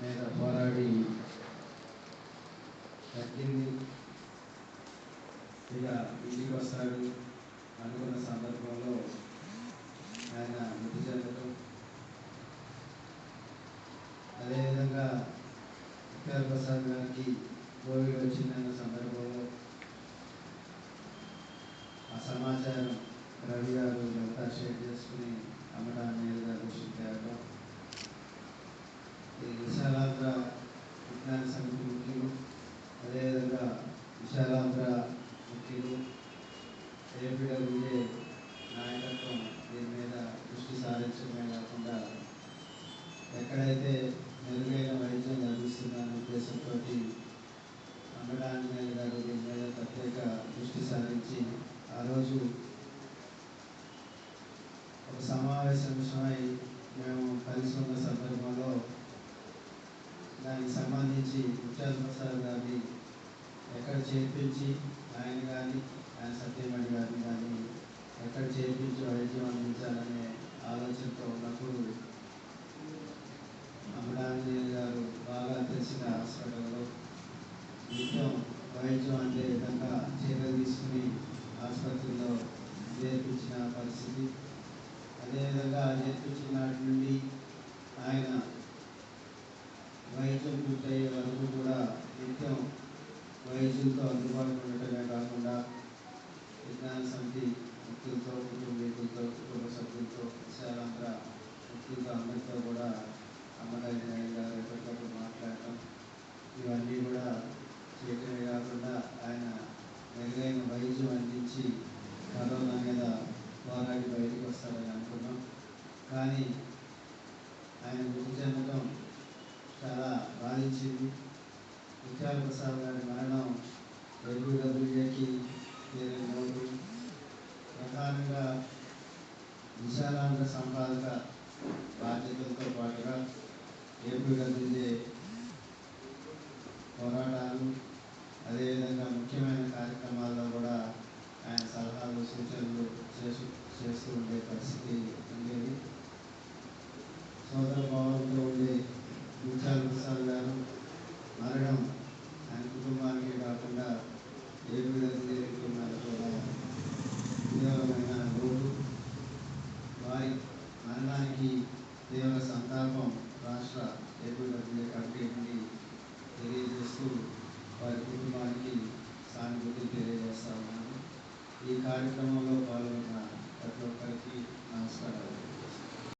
మీద పోరాడి తగ్గింది. ఇక ఇంటికి వస్తాడు. అనుకున్న సందర్భంలో ఆయన మృతి చెందడం అదేవిధంగా వికాస్ ప్రసాద్ గారికి కోవిడ్ వచ్చిందన్న సందర్భంలో ఆ సమాచారం రవి గారు అంతా షేర్ చేసుకుని అమ్మడానికి నేరుగా దృష్టికి తేవడం ఈ విశాలాంధ్ర విజ్ఞాన సమితి ముఖ్యులు అదేవిధంగా విశాలాంధ్ర ముఖ్యులు ఏపీడబ్ల్యూఏ నాయకత్వం దీని మీద దృష్టి సారించడమే కాకుండా ఎక్కడైతే మెరుగైన వైద్యం లభిస్తుందనే ఉద్దేశంతో అంగడాంజనేయ గారు దీని మీద ప్రత్యేక దృష్టి సారించి ఆ రోజు ఒక సమావేశం విషయమై మేము కలిసి ఉన్న సందర్భంలో దానికి సంబంధించి ముత్యాల ప్రసాద్ గారిని ఎక్కడ చేర్పించి ఆయన కానీ ఆయన సత్యమణి గారిని కానీ ఎక్కడ చేర్పించి వైద్యం అందించాలనే ఆలోచనతో ఉన్నప్పుడు అమరాంజనేయ గారు బాగా తెలిసిన హాస్పిటల్లో నిత్యం వైద్యం అందే విధంగా చర్యలు తీసుకుని ఆసుపత్రిలో చేర్పించిన పరిస్థితి. అదేవిధంగా చేర్పించిన నాటి నుండి ఆయన వైద్యం పూర్తయ్యే వరకు కూడా నిత్యం వయసులతో అందుబాటులో ఉండటమే కాకుండా విజ్ఞాన సమితి వ్యక్తులతో కుటుంబీకులతో కుటుంబ సభ్యులతో విశాలాంధ్ర వ్యక్తులతో అందరితో కూడా అమ్మగారి నాయుడు గారు ఎప్పటికప్పుడు మాట్లాడటం ఇవన్నీ కూడా చేయటమే కాకుండా ఆయన మెరుగైన వైద్యం అందించి కరోనా మీద పోరాడి బయటకు వస్తారని అనుకున్నాం. కానీ ఆయన గురించి చెందడం చాలా బాధించింది. ముత్యాల ప్రసాద్ గారి మరణం డబ్ల్యూడబ్ల్యూఏకి తీరని లోటు ప్రధానంగా విశాలాంధ్ర సంపాదక బాధ్యతలతో పాటుగా ఏపీడబ్ల్యూ పోరాటాలు అదేవిధంగా ముఖ్యమైన కార్యక్రమాల్లో కూడా ఆయన సలహాలు సూచనలు చేసు చేస్తూ ఉండే పరిస్థితి ఉండేది సోదర భావంతో ఉండే ముత్యాల ప్రసాద్ గారు మరణం ఆయన కుటుంబానికి కాకుండా ఏపీడబ్ల్యూఏ కుటుంబానికి కూడా తీవ్రమైన లోటు వారి మరణానికి తీవ్ర సంతాపం రాష్ట్ర ఏపీడబ్ల్యూఏ కమిటీ నుండి తెలియజేస్తూ వారి కుటుంబానికి సానుభూతి తెలియజేస్తా ఉన్నాను ఈ కార్యక్రమంలో పాల్గొన్న ప్రతి ఒక్కరికి నమస్కారాలు.